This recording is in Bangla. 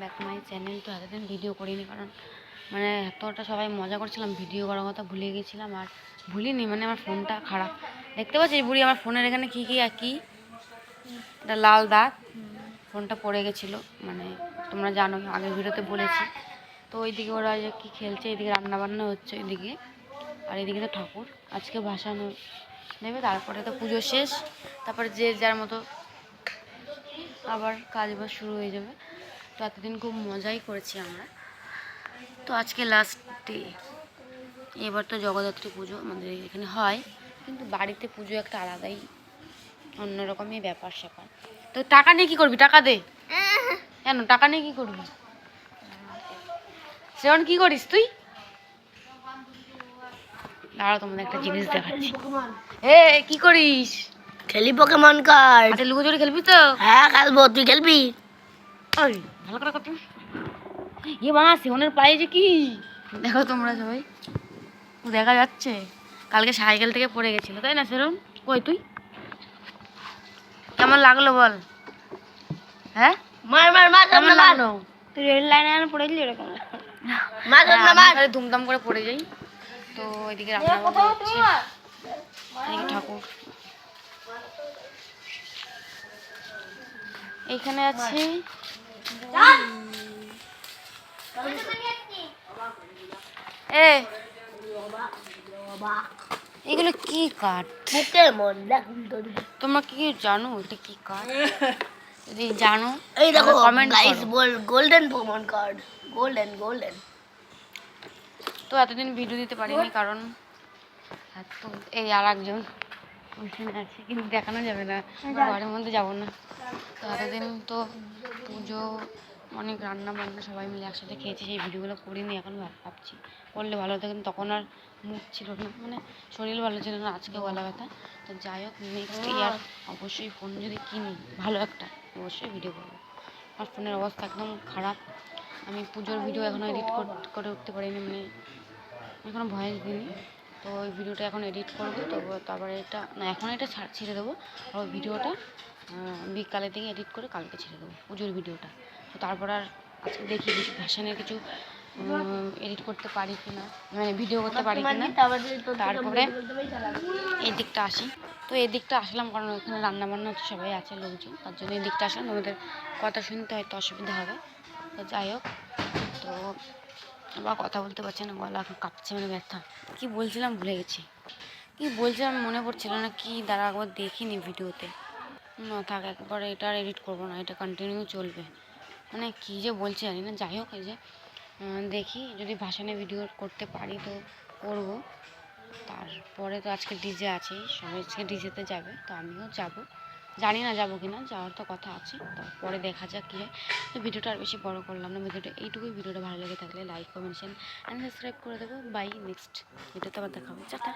ব্যাক চ্যানেল তো এতদিন ভিডিও করিনি, কারণ মানে এতটা সবাই মজা করছিলাম ভিডিও করার কথা ভুলে গেছিলাম আর ভুলিনি মানে আমার ফোনটা খারাপ। দেখতে পাচ্ছিস বুড়ি, আমার ফোনের এখানে কী কী, আর কি? এটা লাল দাগ। ফোনটা পড়ে গেছিল মানে তোমরা জানো আগের ভিডিওতে বলেছি। তো ওইদিকে ওরা যে কী খেলছে, এদিকে রান্না বান্না হচ্ছে এদিকে আর এদিকে তো ঠাকুর, আজকে ভাসানো নেবে, তারপরে তো পুজো শেষ। তারপরে যে যার মতো আবার কাজ শুরু হয়ে যাবে। তো এতদিন খুব মজাই করেছি আমরা। তো আজকে লাস্ট ডে এবার তো জগদ্ধাত্রী পুজো আমাদের এখানে হয়। কিন্তু বাড়িতে পুজো একটা আলাদাই অন্যরকমই ব্যাপার স্যাপার। তো টাকা নিয়ে কী করবি? টাকা দে। কেন? টাকা নিয়ে কী করবি? শ্রেয়ন কী করিস তুই? দাঁড়াও তোমাদের একটা জিনিস দেখাচ্ছি। এ কি করিস? খেলি পোকেমন কার্ড আচ্ছা লুকোচুরি খেলবি তো? হ্যাঁ খেলব। তুই খেলবি? ওই। ভালো করে কত ইয়ে মা শিবনের পায়ে যে কি? দেখো তোমরা সবাই দেখা যাচ্ছে কালকে সাইকেল থেকে পড়ে গেছিল তাই না সেরম? কই তুই? কেমন লাগল বল? হ্যাঁ? মার মার মার কেমন লাগল? তুই রেল লাইনে আর পড়ে গেলি এরকম। মার হ্যাঁ, না মার ধুমধাম করে পড়ে যাই। তো ওইদিকে রান্না হচ্ছে। এদিকে ঠাকুর। এইখানে আছে। এ এগুলো কি কাঠ? তোমরা কি জানো এটা কি কাঠ? যদি জানো এই দেখো কমেন্ট গাইস বল golden Pokemon card golden golden তো এতদিন ভিডিও দিতে পারিনি কারণ এত এই আর একজন। ওইখানে আছে কিন্তু দেখানো যাবে না ঘরের মধ্যে যাব না। তো এতদিন তো পুজো অনেক রান্না বান্না সবাই মিলে একসাথে খেয়েছি সেই ভিডিওগুলো করিনি এখন ভাবছি করলে ভালো হতো কিন্তু তখন আর মুখ ছিল না মানে শরীর ভালো ছিল না আজকে গলা ব্যথা। তো যাই হোক নেক্সট ইয়ার অবশ্যই ফোন যদি কিনি ভালো একটা অবশ্যই ভিডিও করব। আমার ফোনের অবস্থা একদম খারাপ আমি পুজোর ভিডিও এখনও এডিট করে উঠতে পারিনি মানে এখনও ভয়েস দিইনি। তো ওই ভিডিওটা এখন এডিট করব, তো তারপরে এটা, না, এখন এটা ছাড় দেবো। আর ওই ভিডিওটা বিকালের দিকে এডিট করে কালকে ছেড়ে দেবো, পুজোর ভিডিওটা। তো তারপর আর আজকে দেখি কিছু ফ্যাশনের কিছু এডিট করতে পারি কি না মানে ভিডিও করতে পারি কি না তারপরে এই দিকটা আসি। তো এই দিকটা আসলাম কারণ ওখানে রান্নাবান্না সবাই আছে লোকজন, তার জন্য এই দিকটা আসলাম। তোমাদের কথা শুনতে হয়তো অসুবিধা হবে। তো যাই হোক, তো আবার কথা বলতে পারছি না, গলা কাঁপছে মানে ব্যথা। কি বলছিলাম ভুলে গেছি। কি বলছিলাম মনে পড়ছিল না, কি দাঁড়া একবার দেখিনি ভিডিওতে। না থাক, একবার এটা আর এডিট করব না, এটা কন্টিনিউ চলবে। মানে কী যে বলছি জানি না, যাই হোক এই যে দেখি যদি ভাসানে ভিডিও করতে পারি তো করব। তারপরে তো আজকে ডিজে আছেই সবাই আজকে ডিজেতে যাবে, তো আমিও যাব। জানি না যাব কি না যাওয়ার তো কথা আছে, তারপরে পরে দেখা যাক কী হয়। তো ভিডিওটা আর বেশি বড় করলাম না, ভিডিওটা, এইটুকুই ভিডিওটা ভালো লেগে থাকলে like comment share and subscribe করে দেবো। বাই নেক্সট ভিডিওতে আবার দেখা হবে। চাটা